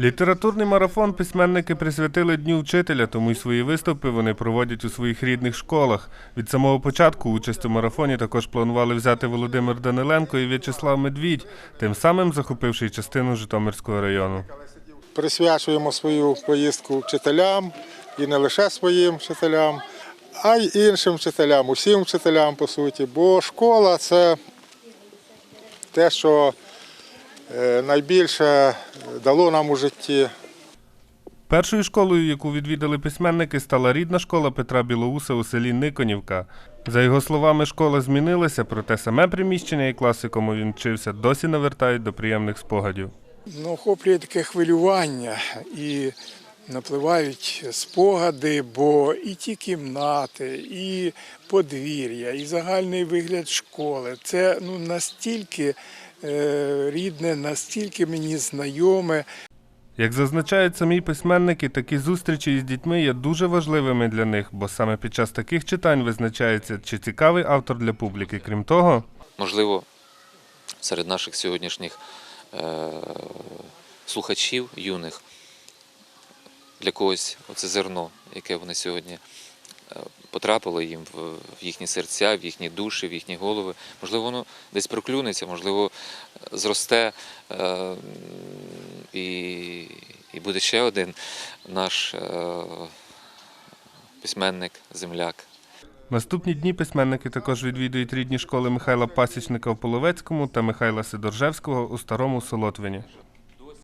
Літературний марафон письменники присвятили Дню вчителя, тому й свої виступи вони проводять у своїх рідних школах. Від самого початку участь у марафоні також планували взяти Володимир Даниленко і В'ячеслав Медвідь, тим самим захопивши частину Житомирського району. присвячуємо свою поїздку вчителям і не лише своїм вчителям, а й іншим вчителям, усім вчителям по суті. Бо школа це те, що е, найбільше дало нам у житті. Першою школою, яку відвідали письменники, стала рідна школа Петра Білоуса у селі Никонівка. За його словами, школа змінилася, проте саме приміщення і клас, кому якому він вчився, досі навертають до приємних спогадів. Ну, охоплює таке хвилювання і напливають спогади, бо і ті кімнати, і подвір'я, і загальний вигляд школи. Це ну, настільки е, рідне, настільки мені знайоме. Як зазначають самі письменники, такі зустрічі із дітьми є дуже важливими для них, бо саме під час таких читань визначається, чи цікавий автор для публіки. Крім того, Можливо, серед наших сьогоднішніх е- слухачів юних для когось оце зерно, яке вони сьогодні е, потрапило їм в, їхні серця, в їхні душі, в їхні голови. Можливо, воно десь проклюнеться, можливо, зросте е- і, і буде ще один наш е- письменник, земляк. наступні дні письменники також відвідують рідні школи Михайла Пасічника в Половецькому та Михайла Сидоржевського у Старому Солотвині.